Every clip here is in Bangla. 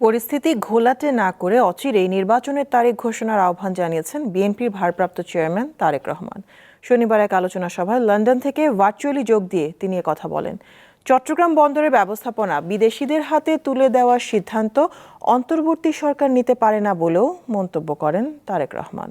পরিস্থিতি ঘোলাটে না করে অচিরেই নির্বাচনের তারিখ ঘোষণার আহ্বান জানিয়েছেন বিএনপির ভারপ্রাপ্ত চেয়ারম্যান তারেক রহমান। শনিবার এক আলোচনা সভায় লন্ডন থেকে ভার্চুয়ালি যোগ দিয়ে তিনি কথা বলেন। চট্টগ্রাম বন্দরের ব্যবস্থাপনা বিদেশিদের হাতে তুলে দেওয়ার সিদ্ধান্ত অন্তর্বর্তী সরকার নিতে পারে না বলেও মন্তব্য করেন তারেক রহমান।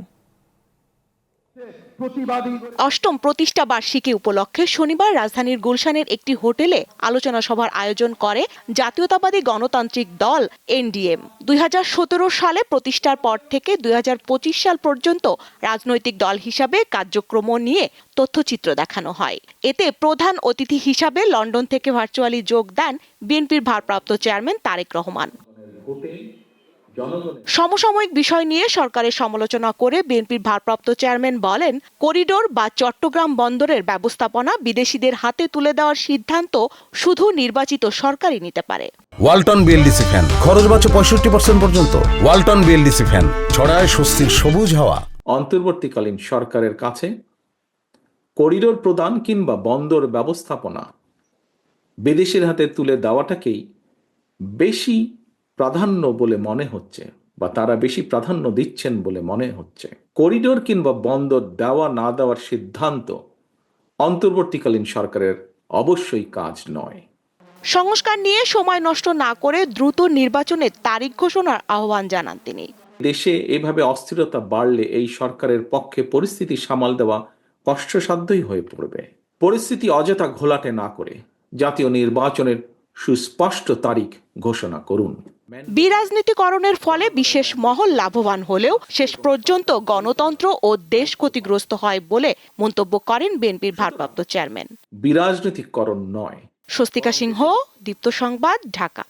অষ্টম প্রতিষ্ঠা বার্ষিকী উপলক্ষে শনিবার রাজধানীর গুলশানের একটি হোটেলে আলোচনা সভার আয়োজন করে জাতীয়তাবাদী গণতান্ত্রিক দল এনডিএম। দুই হাজার সতেরো সালে প্রতিষ্ঠার পর থেকে দুই হাজার পঁচিশ সাল পর্যন্ত রাজনৈতিক দল হিসাবে কার্যক্রম নিয়ে তথ্যচিত্র দেখানো হয়। এতে প্রধান অতিথি হিসাবে লন্ডন থেকে ভার্চুয়ালি যোগ দেন বিএনপির ভারপ্রাপ্ত চেয়ারম্যান তারেক রহমান। সমসাময়িক বিষয় নিয়ে সরকারের সমালোচনা করে বিএনপির ভারপ্রাপ্ত চেয়ারম্যান বলেন করিডোর বা চট্টগ্রাম বন্দরের ব্যবস্থাপনা বিদেশিদের হাতে তুলে দেওয়ার সিদ্ধান্ত শুধু নির্বাচিত সরকারই নিতে পারে। ওয়ালটন বিএলডিসি ফ্যান খরচ বাঁচে পঁয়ষট্টি পার্সেন্ট পর্যন্ত। ওয়ালটন বিএলডিসি ফ্যান ছড়ায় স্বস্তির সবুজ হাওয়া। অন্তর্বর্তীকালীন সরকারের কাছে করিডোর প্রদান কিংবা বন্দর ব্যবস্থাপনা বিদেশের হাতে তুলে দেওয়াটাকেই বেশি প্রাধান্য বলে মনে হচ্ছে বা তারা বেশি প্রাধান্য দিচ্ছেন বলে মনে হচ্ছে। করিডোর কিংবা বন্দর দেওয়া না দেওয়ার সিদ্ধান্ত অন্তর্বর্তীকালীন সরকারের অবশ্যই কাজ নয়। সংস্কার নিয়ে সময় নষ্ট না করে দ্রুত নির্বাচনের তারিখ ঘোষণার আহ্বান জানান তিনি। দেশে এভাবে অস্থিরতা বাড়লে এই সরকারের পক্ষে পরিস্থিতি সামাল দেওয়া কষ্টসাধ্যই হয়ে পড়বে। পরিস্থিতি অযথা ঘোলাটে না করে জাতীয় নির্বাচনের সুস্পষ্ট তারিখ ঘোষণা করুন। বিরাজনীতিকরণের ফলে বিশেষ মহল লাভবান হলেও শেষ পর্যন্ত গণতন্ত্র ও দেশ ক্ষতিগ্রস্ত হয় বলে মন্তব্য করেন বিএনপির ভারপ্রাপ্ত চেয়ারম্যান। বিরাজনীতিকরণ নয়। স্বস্তিকা সিংহ দীপ্ত সংবাদ ঢাকা।